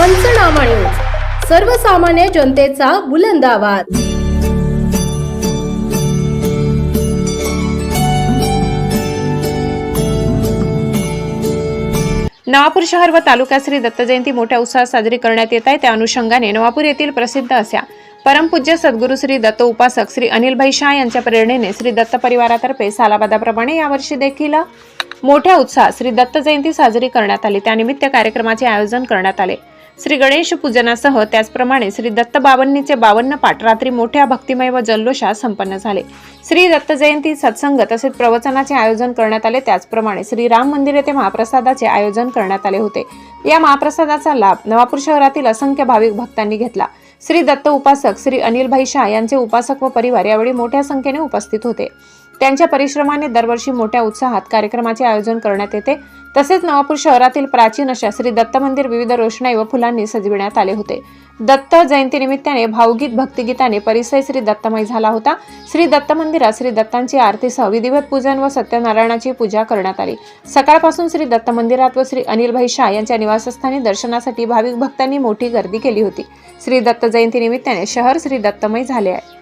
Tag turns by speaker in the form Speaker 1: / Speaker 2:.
Speaker 1: पंचनामा न्यूज सर्वसामान्य जनतेचा बुलंद आवाज.
Speaker 2: नवापूर शहर व तालुक्यात श्री दत्त जयंती मोठ्या उत्साहात साजरी करण्यात येत आहे. त्या अनुषंगाने नवापूर येथील प्रसिद्ध अशा परमपूज्य सद्गुरू श्री दत्त उपासक श्री अनिलभाई शाह यांच्या प्रेरणेने श्री दत्त परिवारातर्फे सालाबादाप्रमाणे यावर्षी देखील मोठ्या उत्साहात श्री दत्त जयंती साजरी करण्यात आली. त्यानिमित्त कार्यक्रमाचे आयोजन करण्यात आले. श्री गणेश पूजनासह त्याचप्रमाणे श्री दत्त बावन्नीचे बावन्न पाठ रात्री मोठ्या भक्तिमय व जल्लोषात संपन्न झाले. श्री दत्त जयंती सत्संग तसेच प्रवचनाचे आयोजन करण्यात आले. त्याचप्रमाणे श्री राम मंदिर येथे महाप्रसादाचे आयोजन करण्यात आले होते. या महाप्रसादाचा लाभ नवापूर शहरातील असंख्य भाविक भक्तांनी घेतला. श्री दत्त उपासक श्री अनिलभाई शाह यांचे उपासक व परिवार यावेळी मोठ्या संख्येने उपस्थित होते. त्यांच्या परिश्रमाने दरवर्षी मोठ्या उत्साहात कार्यक्रमाचे आयोजन करण्यात येते. तसेच नवापूर शहरातील प्राचीन अशा श्री दत्त मंदिर विविध रोषणाई व फुलांनी सजविण्यात आले होते. दत्त जयंतीनिमित्ताने भावगीत भक्तिगीताने परिसय श्री दत्तमय झाला होता. श्री दत्त मंदिरात श्री दत्तांची आरतीसह विधिवत पूजन व सत्यनारायणाची पूजा करण्यात आली. सकाळपासून श्री दत्त मंदिरात व श्री अनिलभाई शाह यांच्या निवासस्थानी दर्शनासाठी भाविक भक्तांनी मोठी गर्दी केली होती. श्री दत्त जयंती निमित्ताने शहर श्री दत्तमय झाले आहे.